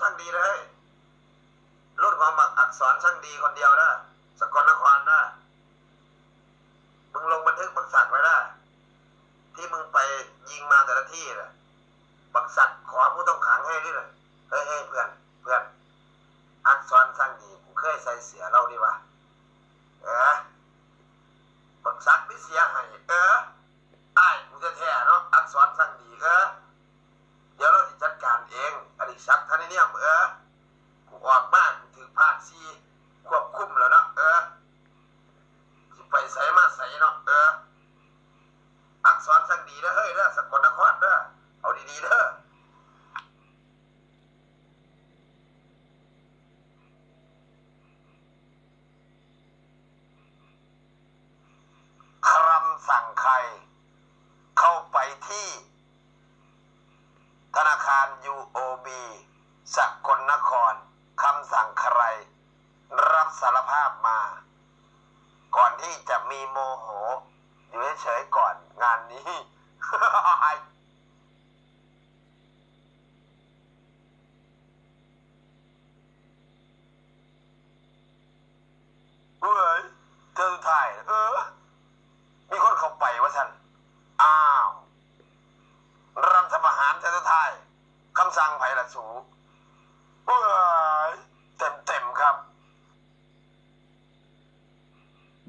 ช่างดีเลยรุ่นของหมักอักษรช่างดีคนเดียวนะสกลนครนะมึงลงบันทึกบักสักไว้นะที่มึงไปยิงมาแต่ละที่นะบักสักขอผู้ต้องขังให้ด้วยนะเฮ้ยเฮ้ยเพื่อนเพื่อนอักษรช่างดีกูเคยใส่เสียเราดีวะเออบักสักไม่เสียให้เออไอ้กูจะแท้เนาะอักษรช่างดีเออ เดี๋ยวเราจะจัดการเองอดี ศักดิ์ท่านนี่เออกูออกบ้านกูถือภาคซีควบคุมแล้วเนาะเออสิไปใส่มาใส่เนาะเอออักษรสั่งดีเด้อเฮ้ยเด้อสกลนครเด้อเอาดีๆเด้อคำสั่งใคร เข้าไปที่ ธนาคาร UOB สกลนครคำสั่งใคร รับสารภาพมา ก่อนที่จะมีโมโห อยู่เฉยๆก่อนงานนี้เฮ้ยเจอสุดท้ายเออ มีคนเข้าไปว่าฉัน อ้าวรัฐประหารเจ้าไทยคำสั่งไผ่ละสูเอ้ยเต็มเต็มๆครับ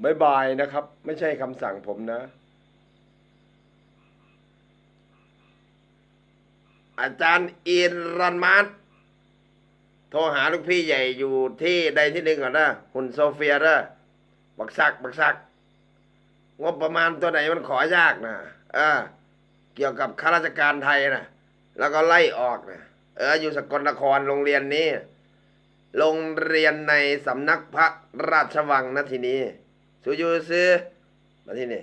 บายบายนะครับ ไม่ใช่คำสั่งผมนะ อาจารย์อินรันมาร์ทโทรหาลูกพี่ใหญ่อยู่ที่ใดที่หนึ่งก่อนนะหุ่นโซเฟียนะบักซักบักซัก งบประมาณตัวไหนมันขอยากนะเออเกี่ยวกับข้าราชการไทยนะแล้วก็ไล่ออกนะเออ อยู่สกลนครโรงเรียนนี้ โรงเรียนในสำนักพระราชวังนะทีนี้ สุยูซื้อมาที่นี่